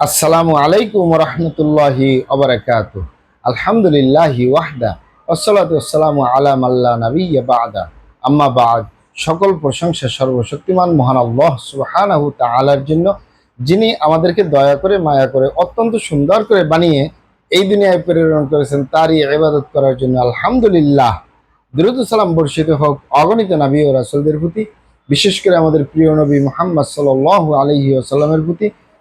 আসসালামু আলাইকুম রহমতুল্লাহি অবরাকাত আলহামদুলিল্লাহি ওয়াহদা আসসালাতু আসসালামু আলা মাল্লা নবিয়্যা বাদা। আম্মা বাদ, সকল প্রশংসা সর্বশক্তিমান মহান আল্লাহ সুবহানাহু তাআলার জন্য, যিনি আমাদেরকে দয়া করে, মায়া করে, অত্যন্ত সুন্দর করে বানিয়ে এই দুনিয়ায় প্রেরণ করেছেন, তারই ইবাদত করার জন্য আলহামদুলিল্লাহ। দ্রুত সালাম বর্ষিত হোক অগণিত নবী ও রাসূলদের প্রতি, বিশেষ করে আমাদের প্রিয় নবী মুহাম্মদ সাল্লাল্লাহু আলাইহি ওয়াসাল্লামের প্রতি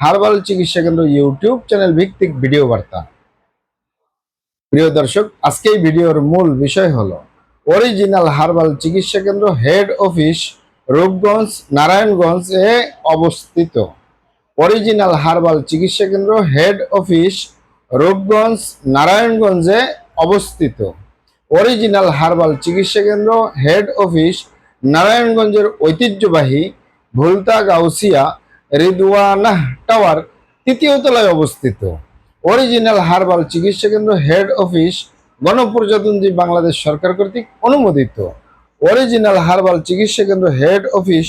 হার্বাল চিকিৎসা কেন্দ্র ইউটিউব চ্যানেল ভিত্তিক ভিডিও বার্তা। প্রিয় দর্শক, আজকে এই ভিডিওর মূল বিষয় হলো অরিজিনাল হার্বাল চিকিৎসা কেন্দ্র হেড অফিস রূপগঞ্জ, নারায়ণগঞ্জ এ অবস্থিত। অরিজিনাল হার্বাল চিকিৎসা কেন্দ্র হেড অফিস রূপগঞ্জ, নারায়ণগঞ্জে অবস্থিত। অরিজিনাল হার্বাল চিকিৎসা কেন্দ্র হেড অফিস নারায়ণগঞ্জের ঐতিহ্যবাহী ভুলতা গাউসিয়া রিদওয়ানাহ টাওয়ার তৃতীয় তলায় অবস্থিত। অরিজিনাল হার্বাল চিকিৎসা কেন্দ্র হেড অফিস গণপ্রজাতন্ত্রী বাংলাদেশ সরকার কর্তৃক অনুমোদিত অরিজিনাল হার্বাল চিকিৎসা কেন্দ্র হেড অফিস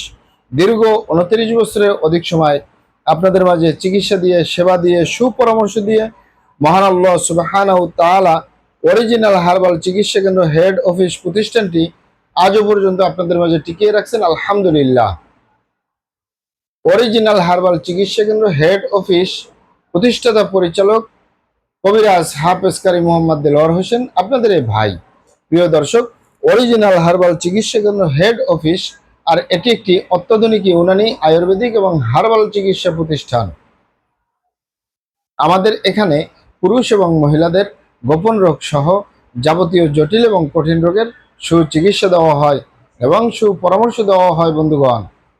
দীর্ঘ উনত্রিশ বছরের অধিক সময় আপনাদের মাঝে চিকিৎসা দিয়ে সেবা দিয়ে সুপরামর্শ দিয়ে মহান আল্লাহ সুবাহানাউ তাআলা অরিজিনাল হার্বাল চিকিৎসা কেন্দ্র হেড অফিস প্রতিষ্ঠানটি আজও পর্যন্ত আপনাদের মাঝে টিকিয়ে রাখছেন আলহামদুলিল্লাহ অরিজিনাল হার্বাল চিকিৎসা কেন্দ্র হেড অফিস প্রতিষ্ঠাতা পরিচালক কবিরাজ হাফেজ কারি মোহাম্মদ দেলোয়ার হোসেন আপনাদের এই ভাই প্রিয় দর্শক অরিজিনাল হার্বাল চিকিৎসা কেন্দ্র হেড অফিস আর এটি একটি অত্যাধুনিক ইউনানি আয়ুর্বেদিক এবং হার্বাল চিকিৎসা প্রতিষ্ঠান। আমাদের এখানে পুরুষ এবং মহিলাদের গোপন রোগ সহ যাবতীয় জটিল এবং কঠিন রোগের সুচিকিৎসা দেওয়া হয় এবং সুপরামর্শ দেওয়া হয় বন্ধুগণ।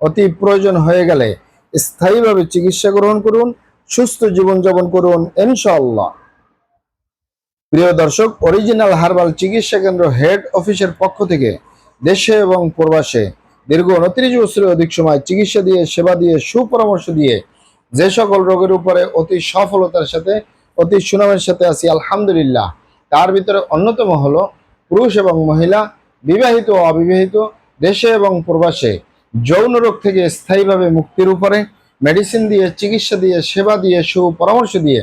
অতি প্রয়োজন হয়ে গেলে স্থায়ীভাবে চিকিৎসা গ্রহণ করুন, সুস্থ জীবনযাপন করুন, ইনশাআল্লাহ। প্রিয় দর্শক অরিজিনাল হার্বাল চিকিৎসা কেন্দ্র হেড অফিসের পক্ষ থেকে দেশে এবং প্রবাসে দীর্ঘ উনত্রিশ বছরের অধিক সময় চিকিৎসা দিয়ে, সেবা দিয়ে, সুপরামর্শ দিয়ে যে সকল রোগের উপরে অতি সফলতার সাথে, অতি সুনামের সাথে আছি, আলহামদুলিল্লাহ। তার ভিতরে অন্যতম হলো পুরুষ এবং মহিলা, বিবাহিত ও অবিবাহিত, দেশে এবং প্রবাসে। যৌন রোগ থেকে স্থায়ীভাবে মুক্তির উপরে মেডিসিন দিয়ে, চিকিৎসা দিয়ে, সেবা দিয়ে সুপরামর্শ দিয়ে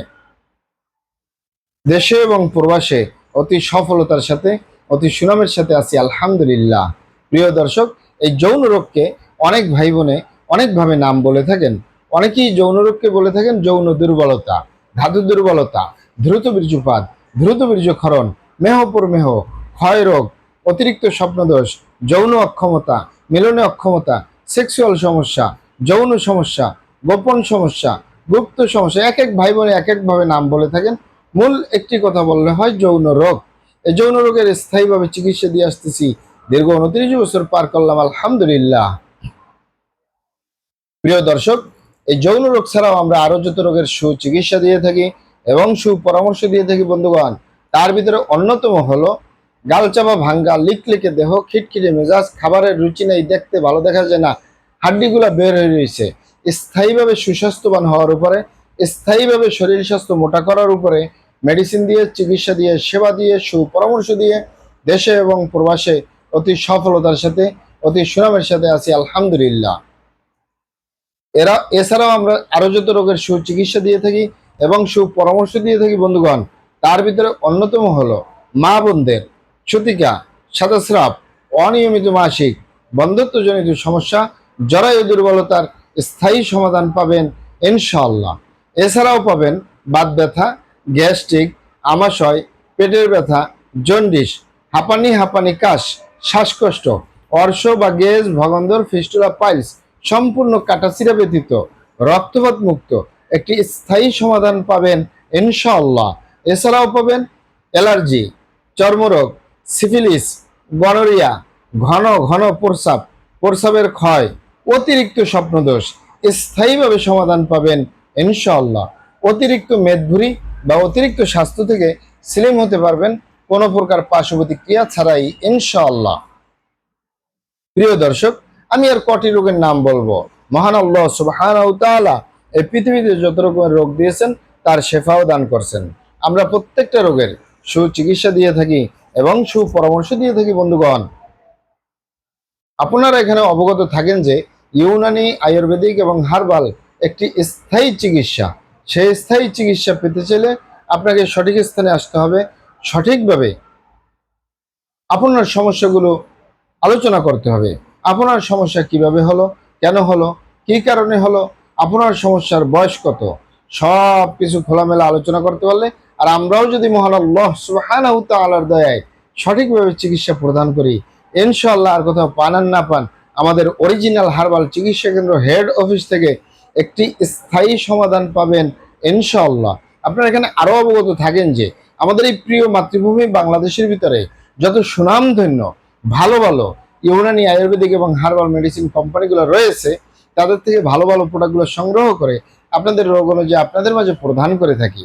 দেশে এবং প্রবাসে অতি সফলতার সাথে, অতি সুনামের সাথে আছি, আলহামদুলিল্লাহ। প্রিয় দর্শক, এই যৌন রোগকে অনেক ভাই বোনে অনেকভাবে নাম বলে থাকেন। অনেকেই যৌন রোগকে বলে থাকেন যৌন দুর্বলতা, ধাতু দুর্বলতা, দ্রুত বীর্যপাত, দ্রুত বীর্যক্ষরণ মেহপুর মেহ, ক্ষয় রোগ, অতিরিক্ত স্বপ্নদোষ, যৌন অক্ষমতা মিলনে অক্ষমতা সেক্সুয়াল সমস্যা, যৌন সমস্যা, গোপন সমস্যা, গুপ্ত সমস্যা এক এক ভাই বোনে এক একভাবে নাম বলে থাকেন। মূল একটি কথা বললে হয় যৌন রোগ। এই যৌন রোগের স্থায়ীভাবে চিকিৎসা দিয়ে আসতেছি। দীর্ঘ উনত্রিশ বছর পার করলাম, আলহামদুলিল্লাহ। প্রিয় দর্শক, এই যৌন রোগ ছাড়াও আমরা আরও যত রোগের সুচিকিৎসা দিয়ে থাকি এবং সুপরামর্শ দিয়ে থাকি, বন্ধুগণ, তার ভিতরে অন্যতম হলো গালচাপা ভাঙ্গা লিকলিকে দেহ, খিটখিটে মেজাজ, খাবারের রুচি নেই, দেখতে ভালো দেখা যায় না, হাড্ডিগুলা বের হয়ে রয়েছে। স্থায়ীভাবে সুস্বাস্থ্যবান হওয়ার উপরে, স্থায়ীভাবে শরীর স্বাস্থ্য মোটা করার উপরে, মেডিসিন দিয়ে, চিকিৎসা দিয়ে, সেবা দিয়ে, সুপরামর্শ দিয়ে, দেশে এবং প্রবাসে অতি সফলতার সাথে, অতি সুনামের সাথে আছি, আলহামদুলিল্লাহ। এরা, এছাড়াও আমরা আরও যত রোগের সুচিকিৎসা দিয়ে থাকি এবং সুপরামর্শ দিয়ে থাকি, বন্ধুগণ, তার ভিতরে অন্যতম হলো মা বোনদের। ছুতিকা সাদাস্রাব, অনিয়মিত মাসিক বন্ধত্বজনিত সমস্যা, জরায়ু দুর্বলতার স্থায়ী সমাধান পাবেন ইনশাআল্লাহ। এছাড়াও পাবেন বাত ব্যথা, গ্যাস্ট্রিক, আমাশয়, পেটের ব্যথা, জন্ডিস, হাঁপানি হাঁপানি, কাশ, শ্বাসকষ্ট, অর্শ বা গেজ, ভগন্দর, ফিস্টুলা, পাইলস সম্পূর্ণ কাটাছিরা ব্যতীত রক্তপাত মুক্ত একটি স্থায়ী সমাধান পাবেন ইনশাআল্লাহ। এছাড়াও পাবেন অ্যালার্জি, চর্মরোগ সিফিলিস, গনোরিয়া, ঘন ঘন প্রস্রাব, প্রস্রাবের ক্ষয়, অতিরিক্ত স্বপ্নদোষ, স্থায়ীভাবে সমাধান পাবেন ইনশাআল্লাহ। অতিরিক্ত মেদভুরি বা অতিরিক্ত স্বাস্থ্য থেকে স্লিম হতে পারবেন, কোনো প্রকার পার্শ্ব প্রতিক্রিয়া ছাড়াই ইনশাআল্লাহ। প্রিয় দর্শক, আমি আর কটি রোগের নাম বলব। মহান আল্লাহ সুবহানাহু তাআলা এই পৃথিবীতে যত রকমের রোগ দিয়েছেন, তার শেফাও দান করছেন। আমরা প্রত্যেকটা রোগের সুচিকিৎসা দিয়ে থাকি এবং সুপরামর্শ দিয়ে থাকি, বন্ধুগণ। আপনারা এখানে অবগত থাকেন যে ইউনানি আয়ুর্বেদিক এবং হার্বাল একটি স্থায়ী চিকিৎসা। সেই স্থায়ী চিকিৎসা পেতে চাইলে আপনাকে সঠিক স্থানে আসতে হবে। সঠিকভাবে আপনার সমস্যাগুলো আলোচনা করতে হবে। আপনার সমস্যা কীভাবে হলো, কেন হলো, কি কারণে হলো, আপনার সমস্যার বয়স কত সব কিছু খোলামেলা আলোচনা করতে পারলে আর আমরাও যদি মহান আল্লাহ সুবহানাহু তাআলার দয়ায় সঠিকভাবে চিকিৎসা প্রদান করি, ইনশাআল্লাহ আর কোথাও পান আর না পান, আমাদের অরিজিনাল হার্বাল চিকিৎসা কেন্দ্র হেড অফিস থেকে একটি স্থায়ী সমাধান পাবেন ইনশাআল্লাহ। আপনারা এখানে আরও অবগত থাকেন যে আমাদের এই প্রিয় মাতৃভূমি বাংলাদেশের ভিতরে যত সুনামধন্য, ভালো ভালো ইউনানি আয়ুর্বেদিক এবং হার্বাল মেডিসিন কোম্পানিগুলো রয়েছে, তাদের থেকে ভালো ভালো প্রোডাক্টগুলো সংগ্রহ করে আপনাদের রোগ অনুযায়ী আপনাদের মাঝে প্রদান করে থাকি।